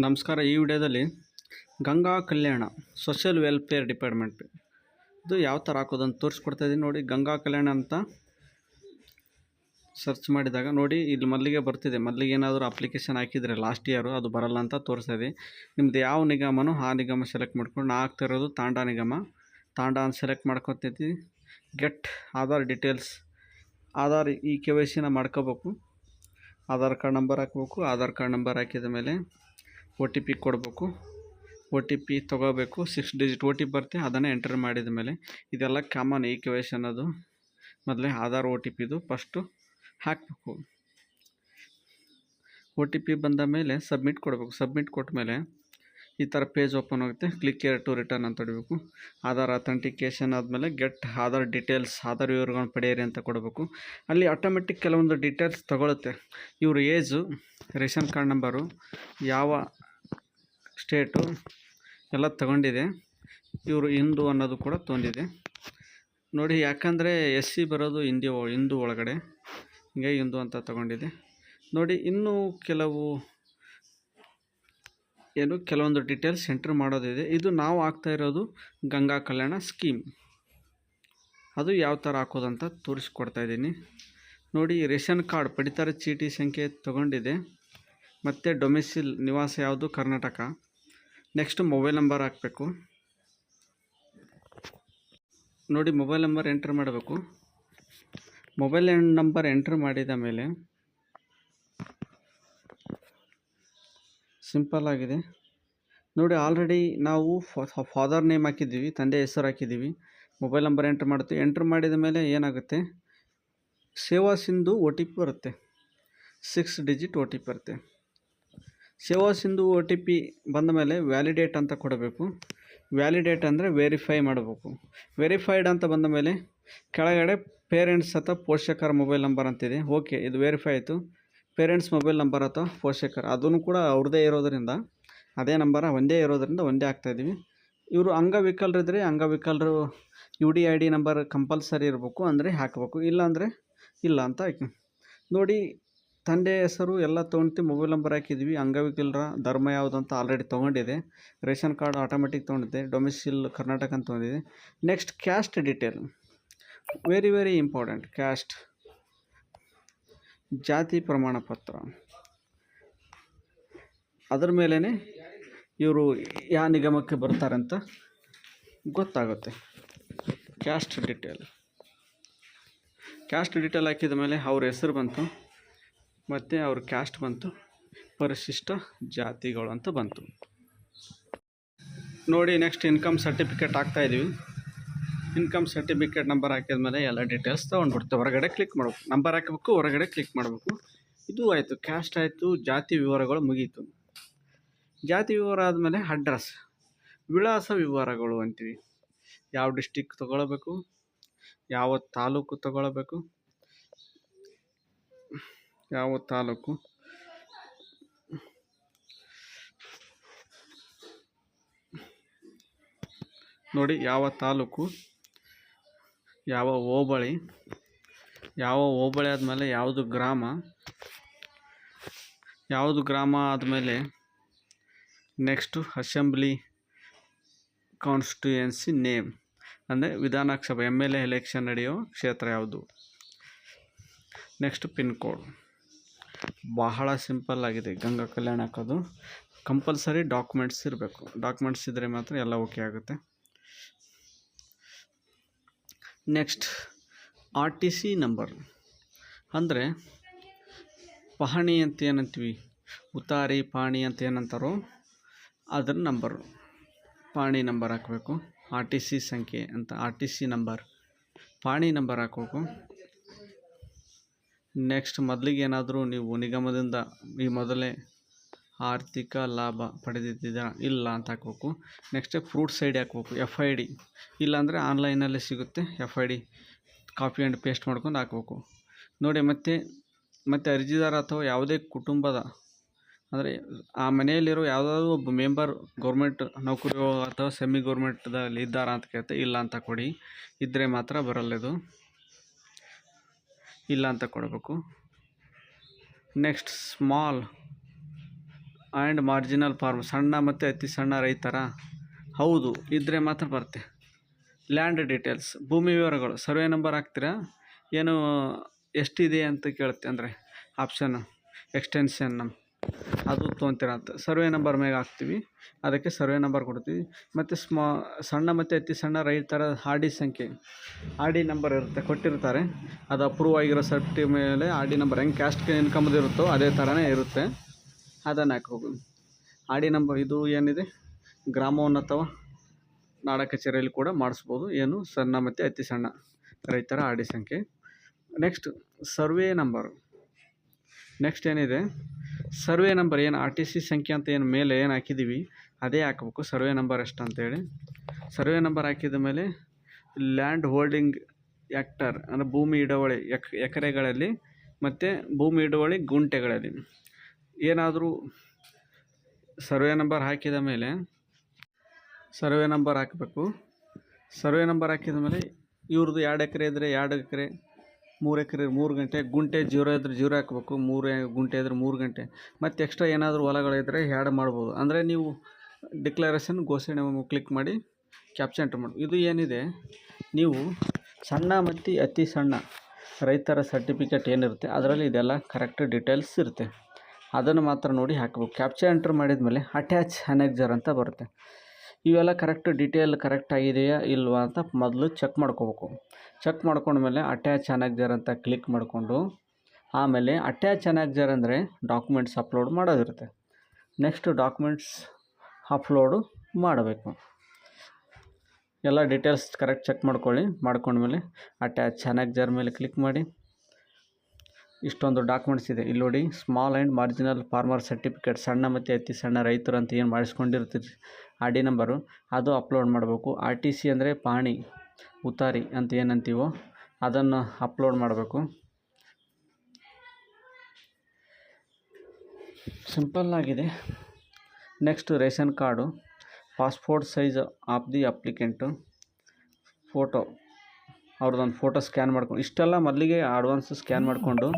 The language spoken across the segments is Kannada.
ನಮಸ್ಕಾರ. ಈ ವಿಡಿಯೋದಲ್ಲಿ Ganga Kalyana social welfare department ಇದು ಯಾವ ಥರ ಹಾಕೋದು ಅಂತ ತೋರಿಸ್ಕೊಡ್ತಾ ಇದ್ದೀನಿ. ನೋಡಿ, ಗಂಗಾ ಕಲ್ಯಾಣ ಅಂತ ಸರ್ಚ್ ಮಾಡಿದಾಗ ನೋಡಿ, ಇಲ್ಲಿ ಮಲ್ಲಿಗೆ ಬರ್ತಿದೆ. ಮಲ್ಲಿಗೆ ಏನಾದರೂ ಅಪ್ಲಿಕೇಶನ್ ಹಾಕಿದರೆ ಲಾಸ್ಟ್ ಇಯರು ಅದು ಬರಲ್ಲ ಅಂತ ತೋರಿಸ್ತಾ ಇದೆ. ನಿಮ್ಮದು ಯಾವ ನಿಗಮನೋ ಆ ನಿಗಮ ಸೆಲೆಕ್ಟ್ ಮಾಡ್ಕೊಂಡು, ನಾ ಆಗ್ತಿರೋದು ತಾಂಡಾ ನಿಗಮ. ತಾಂಡಾ ಅಂತ select ಮಾಡ್ಕೊತೈತಿ. Get Aadhaar details. Aadhaar E K Y ಸಿನ ಮಾಡ್ಕೋಬೇಕು. ಆಧಾರ್ ಕಾರ್ಡ್ ನಂಬರ್ ಹಾಕ್ಬೇಕು. ಆಧಾರ್ ಕಾರ್ಡ್ ನಂಬರ್ ಹಾಕಿದ ಮೇಲೆ ಒ ಟಿ ಪಿ ಕೊಡಬೇಕು. ಒ ಟಿ ಪಿ ತೊಗೋಬೇಕು. Six digit O T P ಬರುತ್ತೆ. ಅದನ್ನು ಎಂಟ್ರ್ ಮಾಡಿದ ಮೇಲೆ ಇದೆಲ್ಲ ಕಾಮನ್ ಈ ಕೆ ಅನ್ನೋದು ಮೊದಲೇ ಆಧಾರ್ ಒ ಟಿ ಪಿದು ಫಸ್ಟು ಹಾಕಬೇಕು. ಒ ಟಿ ಪಿ ಬಂದ ಮೇಲೆ ಸಬ್ಮಿಟ್ ಕೊಡಬೇಕು. ಸಬ್ಮಿಟ್ ಕೊಟ್ಟ ಮೇಲೆ ಈ ಥರ ಪೇಜ್ ಓಪನ್ ಆಗುತ್ತೆ. ಕ್ಲಿಕ್ ಏರ್ ಟು ರಿಟರ್ನ್ ಅಂತ ಹೊಡಿಬೇಕು ಆಧಾರ್ ಅಥೆಂಟಿಕೇಷನ್ ಆದಮೇಲೆ ಗೆಟ್ ಆಧಾರ್ ಡೀಟೇಲ್ಸ್ ಆಧಾರ್ ವಿವರಗಳನ್ನು ಪಡೆಯಿರಿ ಅಂತ ಕೊಡಬೇಕು. ಅಲ್ಲಿ ಆಟೋಮೆಟಿಕ್ ಕೆಲವೊಂದು ಡೀಟೇಲ್ಸ್ ತಗೊಳುತ್ತೆ. ಇವ್ರ ಏಜು ರೇಷನ್ ಕಾರ್ಡ್ ನಂಬರು ಯಾವ ಸ್ಟೇಟು ಎಲ್ಲ ತಗೊಂಡಿದೆ. ಇವರು ಹಿಂದೂ ಅನ್ನೋದು ಕೂಡ ತೊಗೊಂಡಿದೆ. ನೋಡಿ, ಯಾಕಂದರೆ ಎಸ್ ಸಿ ಬರೋದು ಹಿಂದಿ ಹಿಂದೂ ಒಳಗಡೆ. ಹಿಂಗೆ ಹಿಂದೂ ಅಂತ ತಗೊಂಡಿದೆ. ನೋಡಿ, ಇನ್ನೂ ಕೆಲವು, ಏನು ಕೆಲವೊಂದು ಡೀಟೇಲ್ಸ್ ಎಂಟ್ರ್ ಮಾಡೋದಿದೆ. ಇದು ನಾವು ಹಾಕ್ತಾ ಇರೋದು ಗಂಗಾ ಕಲ್ಯಾಣ ಸ್ಕೀಮ್ ಅದು ಯಾವ ಥರ ಹಾಕೋದಂತ ತೋರಿಸ್ಕೊಡ್ತಾ ಇದ್ದೀನಿ. ನೋಡಿ, ರೇಷನ್ ಕಾರ್ಡ್ ಪಡಿತರ ಚೀಟಿ ಸಂಖ್ಯೆ ತಗೊಂಡಿದೆ. ಮತ್ತು ಡೊಮೆಸಿಲ್ ನಿವಾಸ ಯಾವುದು ಕರ್ನಾಟಕ? ನೆಕ್ಸ್ಟ್ ಮೊಬೈಲ್ ನಂಬರ್ ಹಾಕಬೇಕು. ನೋಡಿ ಮೊಬೈಲ್ ನಂಬರ್ ಎಂಟ್ರ್ ಮಾಡಬೇಕು. ಮೊಬೈಲ್ ನಂಬರ್ ಎಂಟ್ರ್ ಮಾಡಿದ ಮೇಲೆ ಸಿಂಪಲ್ ಆಗಿದೆ. ನೋಡಿ ಆಲ್ರೆಡಿ ನಾವು ಫಾದರ್ ನೇಮ್ ಹಾಕಿದ್ದೀವಿ, ತಂದೆ ಹೆಸರು ಹಾಕಿದ್ದೀವಿ. ಮೊಬೈಲ್ ನಂಬರ್ ಎಂಟ್ರ್ ಮಾಡುತ್ತೆ. ಎಂಟ್ರ್ ಮಾಡಿದ ಮೇಲೆ ಏನಾಗುತ್ತೆ? Seva Sindhu O T P ಬರುತ್ತೆ. Six digit O T P ಬರುತ್ತೆ. Seva Sindhu O T P ಬಂದ ಮೇಲೆ ವ್ಯಾಲಿಡೇಟ್ ಅಂತ ಕೊಡಬೇಕು. ವ್ಯಾಲಿಡೇಟ್ ಅಂದರೆ ವೆರಿಫೈ ಮಾಡಬೇಕು. ವೆರಿಫೈಡ್ ಅಂತ ಬಂದ ಮೇಲೆ ಕೆಳಗಡೆ ಪೇರೆಂಟ್ಸ್ ಅಥವಾ ಪೋಷಕರ ಮೊಬೈಲ್ ನಂಬರ್ ಅಂತಿದೆ. ಓಕೆ, ಇದು ವೆರಿಫೈ ಆಯಿತು. ಪೇರೆಂಟ್ಸ್ ಮೊಬೈಲ್ ನಂಬರ್ ಅಥವಾ ಪೋಷಕರ, ಅದನ್ನು ಕೂಡ ಅವ್ರದ್ದೇ ಇರೋದರಿಂದ, ಅದೇ ನಂಬರ ಒಂದೇ ಇರೋದರಿಂದ ಒಂದೇ ಆಗ್ತಾಯಿದ್ದೀವಿ ಇವರು ಅಂಗವಿಕಲರಿದ್ದರೆ ಅಂಗವಿಕಲರು U D I D number compulsory ಇರಬೇಕು, ಅಂದರೆ ಹಾಕಬೇಕು. ಇಲ್ಲಾಂದರೆ ಇಲ್ಲ ಅಂತ ನೋಡಿ ತಂದೆ ಹೆಸರು ಎಲ್ಲ ತೊಗೊಂಡು ಮೊಬೈಲ್ ನಂಬರ್ ಹಾಕಿದ್ವಿ. ಅಂಗವಿಕಲರ ಧರ್ಮ ಯಾವುದು ಅಂತ ಆಲ್ರೆಡಿ ತೊಗೊಂಡಿದೆ. ರೇಷನ್ ಕಾರ್ಡ್ ಆಟೋಮೆಟಿಕ್ ತೊಗೊಂಡಿದ್ದೆ. ಡೊಮಿಸಿಲ್ ಕರ್ನಾಟಕ ಅಂತ ತೊಗೊಂಡಿದೆ next caste detail very very important caste ಜಾತಿ ಪ್ರಮಾಣ ಪತ್ರ. ಅದ್ರ ಮೇಲೇ ಇವರು ಯಾವ ನಿಗಮಕ್ಕೆ ಬರ್ತಾರಂತ ಗೊತ್ತಾಗುತ್ತೆ. ಕ್ಯಾಸ್ಟ್ ಡಿಟೇಲ್ ಕ್ಯಾಸ್ಟ್ ಡಿಟೇಲ್ ಹಾಕಿದ ಮೇಲೆ ಅವ್ರ ಹೆಸರು ಬಂತು. ಮತ್ತು ಅವ್ರ ಕ್ಯಾಸ್ಟ್ ಬಂತು. ಪರಿಶಿಷ್ಟ ಜಾತಿಗಳು ಅಂತ ಬಂತು. ನೋಡಿ ನೆಕ್ಸ್ಟ್ ಇನ್ಕಮ್ ಸರ್ಟಿಫಿಕೇಟ್ ಹಾಕ್ತಾಯಿದ್ದೀವಿ ಇನ್ಕಮ್ ಸರ್ಟಿಫಿಕೇಟ್ ನಂಬರ್ ಹಾಕಿದ ಮೇಲೆ ಎಲ್ಲ ಡೀಟೇಲ್ಸ್ ತೊಗೊಂಡ್ಬಿಡ್ತೇವೆ ಹೊರಗಡೆ ಕ್ಲಿಕ್ ಮಾಡಬೇಕು ನಂಬರ್ ಹಾಕಬೇಕು, ಹೊರಗಡೆ ಕ್ಲಿಕ್ ಮಾಡಬೇಕು. ಇದು ಆಯಿತು. ಕ್ಯಾಸ್ಟ್ ಆಯಿತು, ಜಾತಿ ವಿವರಗಳು ಮುಗೀತು. ಜಾತಿ ವಿವರ ಆದಮೇಲೆ ಅಡ್ರೆಸ್ ವಿಳಾಸ ವಿವರಗಳು ಅಂತೀವಿ. ಯಾವ ಡಿಸ್ಟಿಕ್ ತೊಗೊಳ್ಬೇಕು? ಯಾವ ತಾಲೂಕು ತಗೊಳ್ಬೇಕು? ಯಾವ ತಾಲೂಕು? ನೋಡಿ ಯಾವ ತಾಲೂಕು, ಯಾವ ಹೋಬಳಿ ಯಾವ ಹೋಬಳಿ ಆದಮೇಲೆ ಯಾವುದು ಗ್ರಾಮ ಯಾವುದು ಗ್ರಾಮ ಆದಮೇಲೆ ನೆಕ್ಸ್ಟು ಅಸೆಂಬ್ಲಿ ಕಾನ್ಸ್ಟಿಟ್ಯೂಯೆನ್ಸಿ ನೇಮ್, ಅಂದರೆ ವಿಧಾನಸಭೆ, ಎಂ ಎಲ್ ಎ ಎಲೆಕ್ಷನ್ ನಡೆಯೋ ಕ್ಷೇತ್ರ ಯಾವುದು? ನೆಕ್ಸ್ಟ್ ಪಿನ್ ಕೋಡ್ ಬಹಳ ಸಿಂಪಲ್ ಆಗಿದೆ ಗಂಗಾ ಕಲ್ಯಾಣ ಹಾಕೋದು. ಕಂಪಲ್ಸರಿ ಡಾಕ್ಯುಮೆಂಟ್ಸ್ ಇರಬೇಕು. ಡಾಕ್ಯುಮೆಂಟ್ಸ್ ಇದ್ದರೆ ಮಾತ್ರ ಎಲ್ಲ ಓಕೆ ಆಗುತ್ತೆ. Next R T C number ಅಂದರೆ ಪಹಣಿ ಅಂತ ಏನಂತೀವಿ? ಉತಾರಿ ಪಹಣಿ ಅಂತ ಏನಂತಾರೋ ಅದ್ರ ನಂಬರು ಪಾಣಿ ನಂಬರ್ ಹಾಕಬೇಕು. ಆರ್ ಟಿ ಸಿ ಸಂಖ್ಯೆ ಅಂತ ಆರ್ ಟಿ ಸಿ ನಂಬರ್ ಪಾಣಿ ನಂಬರ್ ಹಾಕಬೇಕು. ನೆಕ್ಸ್ಟ್ ಮೊದಲಿಗೆ ಏನಾದರೂ ನೀವು ನಿಗಮದಿಂದ ಈ ಮೊದಲೇ ಆರ್ಥಿಕ ಲಾಭ ಪಡೆದಿದ್ದೀರಾ? ಇಲ್ಲ ಅಂತ ಹಾಕ್ಬೇಕು. ನೆಕ್ಸ್ಟ್ ಫ್ರೂಟ್ಸ್ ಐ ಡಿ ಹಾಕ್ಬೇಕು. ಎಫ್ ಐ ಡಿ ಇಲ್ಲಾಂದರೆ ಆನ್ಲೈನಲ್ಲಿ ಸಿಗುತ್ತೆ. F I D copy and paste ಮಾಡ್ಕೊಂಡು ಹಾಕ್ಬೇಕು. ನೋಡಿ, ಮತ್ತೆ, ಮತ್ತು ಅರ್ಜಿದಾರ ಅಥವಾ ಯಾವುದೇ ಕುಟುಂಬದ, ಅಂದರೆ ಆ ಮನೆಯಲ್ಲಿರೋ ಯಾವುದಾದ್ರು ಒಬ್ಬ ಮೆಂಬರ್ ಗೌರ್ಮೆಂಟ್ ನೌಕರಿ ಅಥವಾ ಸೆಮಿ ಗೌರ್ಮೆಂಟ್ದಲ್ಲಿ ಇದ್ದಾರಾ ಅಂತ ಕೇಳ್ತೆ ಇಲ್ಲ ಅಂತ ಕೊಡಿ. ಇದ್ದರೆ ಮಾತ್ರ ಬರಲ್ಲ ಇದು. ಇಲ್ಲ ಅಂತ ಕೊಡಬೇಕು. Next small and marginal farm ಸಣ್ಣ ಮತ್ತು ಅತಿ ಸಣ್ಣ ರೈತರ. ಹೌದು ಇದ್ದರೆ ಮಾತ್ರ ಬರುತ್ತೆ ಲ್ಯಾಂಡ್ ಡೀಟೇಲ್ಸ್ ಭೂಮಿ ವಿವರಗಳು. ಸರ್ವೆ ನಂಬರ್ ಹಾಕ್ತೀರಾ? ಏನು ಎಷ್ಟಿದೆ ಅಂತ ಕೇಳುತ್ತೆ ಅಂದರೆ ಆಪ್ಷನ್ ಎಕ್ಸ್ಟೆನ್ಷನ್ ಅದು ತೊಗೊಂತೀರ ಅಂತ. ಸರ್ವೆ ನಂಬರ್ ಮ್ಯಾಗ ಹಾಕ್ತೀವಿ. ಅದಕ್ಕೆ ಸರ್ವೆ ನಂಬರ್ ಕೊಡ್ತೀವಿ. ಮತ್ತು ಸ್ಮಾ, ಸಣ್ಣ ಮತ್ತು ಅತಿ ಸಣ್ಣ ರೈತರ ಆರ್ ಡಿ ಸಂಖ್ಯೆ. ಆರ್ ಡಿ ನಂಬರ್ ಇರುತ್ತೆ, ಕೊಟ್ಟಿರ್ತಾರೆ. ಅದು ಅಪ್ರೂವ್ ಆಗಿರೋ ಸರ್ಟಿ ಮೇಲೆ ಆರ್ ಡಿ ನಂಬರ್ ಹೆಂಗೆ ಕ್ಯಾಸ್ಟ್ ಇನ್ಕಮ್ದು ಇರುತ್ತೋ ಅದೇ ಥರನೇ ಇರುತ್ತೆ. ಅದನ್ನು ಹಾಕ್ಬೇಕು ಆರ್ ಡಿ ನಂಬರ್ ಇದು ಏನಿದೆ? ಗ್ರಾಮವನ್ನು ಅಥವಾ ನಾಡ ಕಚೇರಿಯಲ್ಲಿ ಕೂಡ ಮಾಡಿಸ್ಬೋದು. ಏನು? ಸಣ್ಣ ಮತ್ತು ಅತಿ ಸಣ್ಣ ರೈತರ ಆರ್ ಡಿ ಸಂಖ್ಯೆ. Next survey number. ನೆಕ್ಸ್ಟ್ ಏನಿದೆ? ಸರ್ವೆ ನಂಬರ್ ಏನು ಆರ್ ಟಿ ಸಿ ಸಂಖ್ಯೆ ಅಂತ ಏನು, ಮೇಲೆ ಏನು ಹಾಕಿದ್ದೀವಿ ಅದೇ ಹಾಕಬೇಕು. ಸರ್ವೆ ನಂಬರ್ ಎಷ್ಟು ಅಂತೇಳಿ. ಸರ್ವೆ ನಂಬರ್ ಹಾಕಿದ ಮೇಲೆ ಲ್ಯಾಂಡ್ ಹೋಲ್ಡಿಂಗ್ ಎಕ್ಟರ್ ಅಂದರೆ ಭೂಮಿ ಹಿಡುವಳಿ, ಎಕ್, ಎಕರೆಗಳಲ್ಲಿ ಮತ್ತು ಭೂಮಿ ಹಿಡುವಳಿ ಗುಂಟೆಗಳಲ್ಲಿ. ಏನಾದರೂ ಸರ್ವೆ ನಂಬರ್ ಹಾಕಿದ ಮೇಲೆ ಸರ್ವೆ ನಂಬರ್ ಹಾಕಬೇಕು. ಸರ್ವೆ ನಂಬರ್ ಹಾಕಿದ ಮೇಲೆ ಇವ್ರದ್ದು ಎರಡು ಎಕರೆ ಇದ್ದರೆ ಎರಡು ಎಕರೆ ಮೂರು ಎಕರೆ ಮೂರು ಗಂಟೆ ಗುಂಟೆ ಜೀರೋ ಇದ್ದರೆ ಜೀರೋ ಹಾಕ್ಬೇಕು, ಮೂರು ಗುಂಟೆ ಇದ್ದರೆ ಮೂರು ಗಂಟೆ. ಮತ್ತು ಎಕ್ಸ್ಟ್ರಾ ಏನಾದರೂ ಹೊಲಗಳಿದ್ದರೆ ಹ್ಯಾಡ್ ಮಾಡ್ಬೋದು. ಅಂದರೆ ನೀವು ಡಿಕ್ಲರೇಷನ್ ಘೋಷಣೆ ಕ್ಲಿಕ್ ಮಾಡಿ ಕ್ಯಾಪ್ಚರ್ ಎಂಟ್ರ್ ಮಾಡಿ. ಇದು ಏನಿದೆ? ನೀವು ಸಣ್ಣ ಮತ್ತು ಅತಿ ಸಣ್ಣ ರೈತರ ಸರ್ಟಿಫಿಕೇಟ್ ಏನಿರುತ್ತೆ, ಅದರಲ್ಲಿ ಇದೆಲ್ಲ ಕರೆಕ್ಟ್ ಡೀಟೇಲ್ಸ್ ಇರುತ್ತೆ. ಅದನ್ನು ಮಾತ್ರ ನೋಡಿ ಹಾಕಬೇಕು. ಕ್ಯಾಪ್ಚರ್ ಎಂಟ್ರ್ ಮಾಡಿದ ಮೇಲೆ ಅಟ್ಯಾಚ್ ಅನೆಕ್ಜರ್ ಅಂತ ಬರುತ್ತೆ. ಇವೆಲ್ಲ ಕರೆಕ್ಟ್ ಡಿಟೇಲ್ ಕರೆಕ್ಟ್ ಆಗಿದೆಯಾ ಇಲ್ವಾ ಅಂತ ಮೊದಲು ಚೆಕ್ ಮಾಡ್ಕೋಬೇಕು. ಚೆಕ್ ಮಾಡ್ಕೊಂಡ್ಮೇಲೆ ಅಟ್ಯಾಚ್ ಅನೆಕ್ಜರ್ ಅಂತ ಕ್ಲಿಕ್ ಮಾಡಿಕೊಂಡು, ಆಮೇಲೆ ಅಟ್ಯಾಚ್ ಅನೆಕ್ಜರ್ ಅಂದರೆ ಡಾಕ್ಯುಮೆಂಟ್ಸ್ ಅಪ್ಲೋಡ್ ಮಾಡೋದಿರುತ್ತೆ. ನೆಕ್ಸ್ಟ್ ಡಾಕ್ಯುಮೆಂಟ್ಸ್ ಅಪ್ಲೋಡು ಮಾಡಬೇಕು. ಎಲ್ಲ ಡೀಟೇಲ್ಸ್ ಕರೆಕ್ಟ್ ಚೆಕ್ ಮಾಡ್ಕೊಳ್ಳಿ. ಮಾಡ್ಕೊಂಡ್ಮೇಲೆ ಅಟ್ಯಾಚ್ ಅನೆಕ್ಜರ್ ಮೇಲೆ ಕ್ಲಿಕ್ ಮಾಡಿ. ಇಷ್ಟೊಂದು ಡಾಕ್ಯುಮೆಂಟ್ಸ್ ಇದೆ. ಇಲ್ಲಿ ನೋಡಿ small and marginal farmer certificate ಸಣ್ಣ ಮತ್ತು ಅತಿ ಸಣ್ಣ ರೈತರು ಅಂತ ಏನು ಮಾಡಿಸ್ಕೊಂಡಿರ್ತೀರಿ? ಆರ್ ಡಿ ನಂಬರು ಅದು ಅಪ್ಲೋಡ್ ಮಾಡಬೇಕು. ಆರ್ ಟಿ ಸಿ ಅಂದರೆ ಪಾಣಿ, ಉತಾರಿ ಅಂತ ಏನಂತೀವೋ, ಅದನ್ನು ಅಪ್ಲೋಡ್ ಮಾಡಬೇಕು. ಸಿಂಪಲ್ ಆಗಿದೆ. Next ration card passport size of the applicant photo ಅವ್ರದ್ದೊಂದು ಫೋಟೋ ಸ್ಕ್ಯಾನ್ ಮಾಡ್ಕೊಂಡು, ಇಷ್ಟೆಲ್ಲ ಮೊದಲಿಗೆ ಅಡ್ವಾನ್ಸ್ ಸ್ಕ್ಯಾನ್ ಮಾಡಿಕೊಂಡು,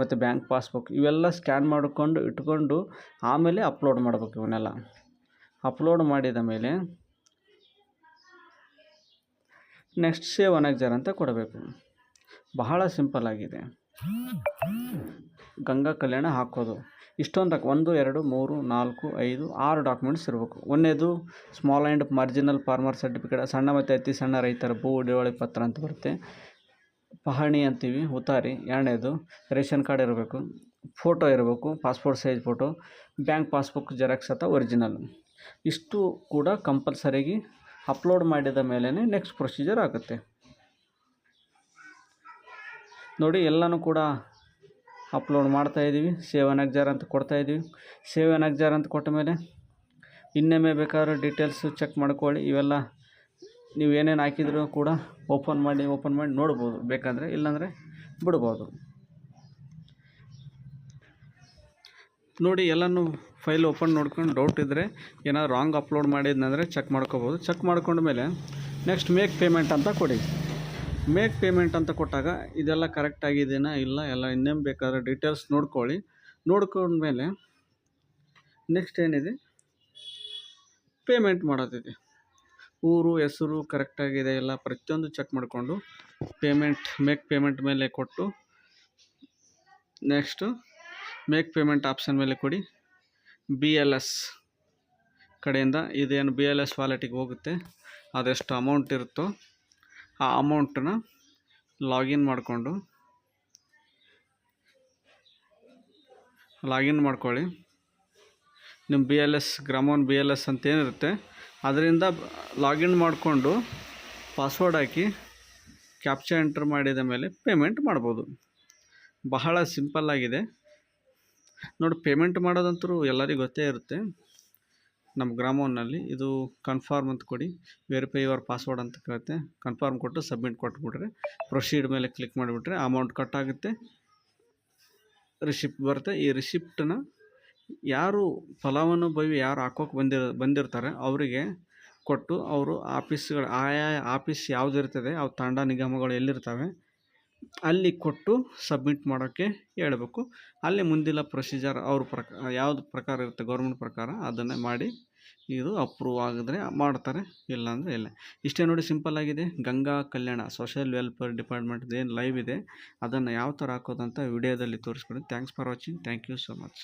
ಮತ್ತು ಬ್ಯಾಂಕ್ ಪಾಸ್ಬುಕ್ ಇವೆಲ್ಲ ಸ್ಕ್ಯಾನ್ ಮಾಡಿಕೊಂಡು, ಇಟ್ಕೊಂಡು ಆಮೇಲೆ ಅಪ್ಲೋಡ್ ಮಾಡ್ಬೇಕು ಇವನ್ನೆಲ್ಲ. ಅಪ್ಲೋಡ್ ಮಾಡಿದ ಮೇಲೆ ನೆಕ್ಸ್ಟ್ ಸೇವ್ ಅನೆಕ್ಜರ್ ಅಂತ ಕೊಡಬೇಕು. ಬಹಳ ಸಿಂಪಲ್ ಆಗಿದೆ. ಗಂಗಾ ಕಲ್ಯಾಣ ಹಾಕೋದು. ಇಷ್ಟೊಂದು ಒಂದು, ಎರಡು, ಮೂರು, ನಾಲ್ಕು, ಐದು, ಆರು ಡಾಕ್ಯುಮೆಂಟ್ಸ್ ಇರಬೇಕು. ಒಂದನೇದು small and marginal farmer certificate ಸಣ್ಣ ಮತ್ತು ಅತಿ ಸಣ್ಣ ರೈತರ ಭೂ ಹಿಡುವಳಿ ಪತ್ರ ಅಂತ ಬರುತ್ತೆ. ಪಹಣಿ ಅಂತೀವಿ, ಉತಾರಿ. ಎರಡನೇದು ರೇಷನ್ ಕಾರ್ಡ್ ಇರಬೇಕು. ಫೋಟೋ ಇರಬೇಕು passport size photo bank passbook xerox ಅಥವಾ ಒರಿಜಿನಲ್ ಇಷ್ಟು ಕೂಡ ಕಂಪಲ್ಸರಿಗೆ ಅಪ್ಲೋಡ್ ಮಾಡಿದ ಮೇಲೇ ನೆಕ್ಸ್ಟ್ ಪ್ರೊಸೀಜರ್ ಆಗುತ್ತೆ. ನೋಡಿ, ಎಲ್ಲನೂ ಕೂಡ ಅಪ್ಲೋಡ್ ಮಾಡ್ತಾ ಇದ್ದೀವಿ. ಸೇವ್ ಎಕ್ಸಾರ್ ಅಂತ ಕೊಡ್ತಾ ಇದ್ದೀವಿ. ಸೇವ್ ಎಕ್ಸಾರ್ ಅಂತ ಕೊಟ್ಟ ಮೇಲೆ ಇನ್ನೊಮ್ಮೆ ಬೇಕಾದ್ರೂ ಡೀಟೇಲ್ಸು ಚೆಕ್ ಮಾಡ್ಕೊಳ್ಳಿ. ಇವೆಲ್ಲ ನೀವು ಏನೇನು ಹಾಕಿದ್ರು ಕೂಡ ಓಪನ್ ಮಾಡಿ ಓಪನ್ ಮಾಡಿ ನೋಡ್ಬೋದು. ಬೇಕಂದರೆ ಇಲ್ಲಾಂದರೆ ಬಿಡ್ಬೋದು. ನೋಡಿ, ಎಲ್ಲನೂ ಫೈಲ್ ಓಪನ್ ನೋಡ್ಕೊಂಡು ಡೌಟ್ ಇದ್ದರೆ ಏನಾದ್ರು ರಾಂಗ್ ಅಪ್ಲೋಡ್ ಮಾಡಿದ್ನಂದರೆ ಚೆಕ್ ಮಾಡ್ಕೋಬೋದು. ಚೆಕ್ ಮಾಡ್ಕೊಂಡ್ಮೇಲೆ ನೆಕ್ಸ್ಟ್ ಮೇಕ್ ಪೇಮೆಂಟ್ ಅಂತ ಕೊಡಿ. ಮೇಕ್ ಪೇಮೆಂಟ್ ಅಂತ ಕೊಟ್ಟಾಗ ಇದೆಲ್ಲ ಕರೆಕ್ಟ್ ಆಗಿದೆಯಾ ಇಲ್ಲ, ಎಲ್ಲ ಇನ್ನೇನು ಬೇಕಾದ್ರೆ ಡೀಟೇಲ್ಸ್ ನೋಡ್ಕೊಳ್ಳಿ. ನೋಡ್ಕೊಂಡ್ಮೇಲೆ ನೆಕ್ಸ್ಟ್ ಏನಿದೆ? ಪೇಮೆಂಟ್ ಮಾಡೋದಿದೆ. ಊರು, ಹೆಸರು ಕರೆಕ್ಟಾಗಿದೆ ಎಲ್ಲ ಪ್ರತಿಯೊಂದು ಚೆಕ್ ಮಾಡಿಕೊಂಡು ಪೇಮೆಂಟ್ ಮೇಕ್ ಪೇಮೆಂಟ್ ಮೇಲೆ ಕೊಟ್ಟು ನೆಕ್ಸ್ಟು ಮೇಕ್ ಪೇಮೆಂಟ್ ಆಪ್ಷನ್ ಮೇಲೆ ಕೊಡಿ. ಬಿ ಎಲ್ ಎಸ್ ಕಡೆಯಿಂದ ಇದೇನು ಬಿ ಎಲ್ ಎಸ್ ವಾಲೆಟಿಗೆ ಹೋಗುತ್ತೆ, ಅದೆಷ್ಟು ಅಮೌಂಟ್ ಇರುತ್ತೋ ಆ ಅಮೌಂಟನ್ನು ಲಾಗಿನ್ ಮಾಡಿಕೊಂಡು, ಲಾಗಿನ್ ಮಾಡ್ಕೊಳ್ಳಿ. ನಿಮ್ಮ ಬಿ ಎಲ್ ಎಸ್ ಗ್ರಾಮೋನ್ ಬಿ ಎಲ್ ಎಸ್ ಅಂತ ಏನಿರುತ್ತೆ ಅದರಿಂದ ಲಾಗಿನ್ ಮಾಡಿಕೊಂಡು ಪಾಸ್ವರ್ಡ್ ಹಾಕಿ ಕ್ಯಾಪ್ಚಾ ಎಂಟ್ರ್ ಮಾಡಿದ ಮೇಲೆ ಪೇಮೆಂಟ್ ಮಾಡ್ಬೋದು. ಬಹಳ ಸಿಂಪಲ್ಲಾಗಿದೆ ನೋಡಿ ಪೇಮೆಂಟ್ ಮಾಡೋದಂತೂ ಎಲ್ಲರಿಗೂ ಗೊತ್ತೇ ಇರುತ್ತೆ. ನಮ್ಮ ಗ್ರಾಮವನ್ನಲ್ಲಿ ಇದು ಕನ್ಫರ್ಮ್ ಅಂತ ಕೊಡಿ ವೆರಿಫೈ ಯುವರ್ ಪಾಸ್ವರ್ಡ್ ಅಂತ ಕೇಳುತ್ತೆ. ಕನ್ಫರ್ಮ್ ಕೊಟ್ಟು ಸಬ್ಮಿಟ್ ಕೊಟ್ಬಿಟ್ರೆ ಪ್ರೊಸೀಡ್ ಮೇಲೆ ಕ್ಲಿಕ್ ಮಾಡಿಬಿಟ್ರೆ ಅಮೌಂಟ್ ಕಟ್ ಆಗುತ್ತೆ. ರಿಸಿಪ್ಟ್ ಬರುತ್ತೆ. ಈ ರಿಸಿಪ್ಟನ್ನ ಯಾರು ಫಲಾನುಭವಿ, ಯಾರು ಹಾಕೋಕೆ ಬಂದಿರ, ಬಂದಿರ್ತಾರೆ, ಅವರಿಗೆ ಕೊಟ್ಟು ಅವರು ಆಫೀಸ್ಗಳು, ಆಯಾ ಆಫೀಸ್ ಯಾವುದಿರ್ತದೆ ಅವು ತಾಂಡ ನಿಗಮಗಳು ಎಲ್ಲಿರ್ತವೆ ಅಲ್ಲಿ ಕೊಟ್ಟು ಸಬ್ಮಿಟ್ ಮಾಡೋಕ್ಕೆ ಹೇಳ್ಬೇಕು. ಅಲ್ಲಿ ಮುಂದಿನ ಪ್ರೊಸೀಜರ್ ಅವ್ರ ಪ್ರಕ, ಯಾವುದು ಪ್ರಕಾರ ಇರುತ್ತೆ ಗೌರ್ಮೆಂಟ್ ಪ್ರಕಾರ ಅದನ್ನೇ ಮಾಡಿ ಇದು ಅಪ್ರೂವ್ ಆಗಿದ್ರೆ ಮಾಡ್ತಾರೆ, ಇಲ್ಲಾಂದರೆ ಇಲ್ಲ. ಇಷ್ಟೇ ನೋಡಿ ಸಿಂಪಲ್ ಆಗಿದೆ. ಗಂಗಾ ಕಲ್ಯಾಣ ಸೋಷಿಯಲ್ ವೆಲ್ಫೇರ್ ಡಿಪಾರ್ಟ್ಮೆಂಟ್ದು ಏನು ಲೈವ್ ಇದೆ, ಅದನ್ನು ಯಾವ ಥರ ಹಾಕೋದಂತ ವಿಡಿಯೋದಲ್ಲಿ ತೋರಿಸ್ಕೊಡಿ. Thanks for watching thank you so much